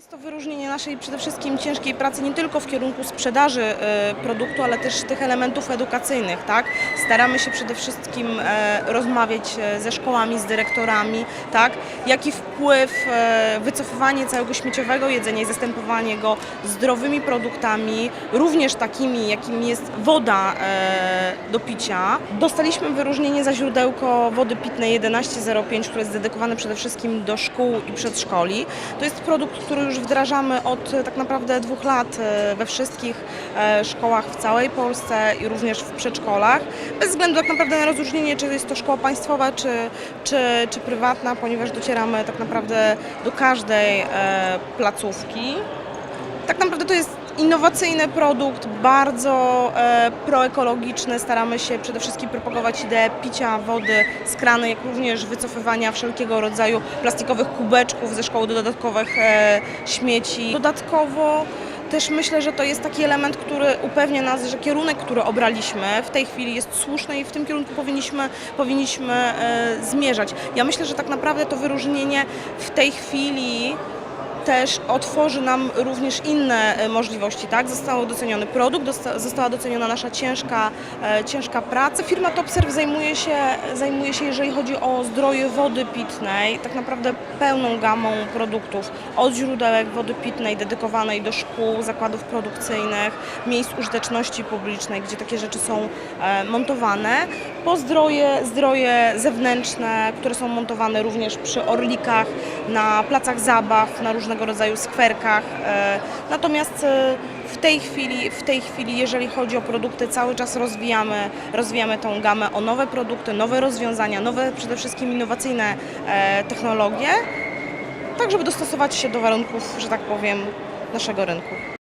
Jest to wyróżnienie naszej przede wszystkim ciężkiej pracy nie tylko w kierunku sprzedaży e, produktu, ale też tych elementów edukacyjnych, tak? Staramy się przede wszystkim e, rozmawiać e, ze szkołami, z dyrektorami, tak? Jaki wpływ wycofywanie całego śmieciowego jedzenia i zastępowanie go zdrowymi produktami, również takimi, jakim jest woda do picia. Dostaliśmy wyróżnienie za źródełko wody pitnej 1105, które jest dedykowane przede wszystkim do szkół i przedszkoli. To jest produkt, który już wdrażamy od e, tak naprawdę dwóch lat e, we wszystkich e, szkołach w całej Polsce i również w przedszkolach. Bez względu tak naprawdę na rozróżnienie, czy jest to szkoła państwowa, czy, czy, czy prywatna, ponieważ docieramy tak naprawdę do każdej placówki. Tak naprawdę to jest innowacyjny produkt, bardzo e, proekologiczny. Staramy się przede wszystkim propagować ideę picia wody z kranu, jak również wycofywania wszelkiego rodzaju plastikowych kubeczków ze szkoły do dodatkowych e, śmieci. Dodatkowo też myślę, że to jest taki element, który upewnia nas, że kierunek, który obraliśmy w tej chwili jest słuszny i w tym kierunku powinniśmy, powinniśmy e, zmierzać. Ja myślę, że tak naprawdę to wyróżnienie w tej chwili też otworzy nam również inne e, możliwości, tak? Został doceniony produkt, została doceniona nasza ciężka, e, ciężka praca. Firma Topserv zajmuje się, zajmuje się, jeżeli chodzi o zdroje wody pitnej, tak naprawdę pełną gamą produktów, od źródełek wody pitnej dedykowanej do szkół, zakładów produkcyjnych, miejsc użyteczności publicznej, gdzie takie rzeczy są e, montowane, po zdroje, zdroje zewnętrzne, które są montowane również przy orlikach, na placach zabaw, na różnego rodzaju skwerkach. E, Natomiast e, w tej chwili, w tej chwili, jeżeli chodzi o produkty, cały czas rozwijamy, rozwijamy tą gamę o nowe produkty, nowe rozwiązania, nowe przede wszystkim innowacyjne e, technologie, tak żeby dostosować się do warunków, że tak powiem, naszego rynku.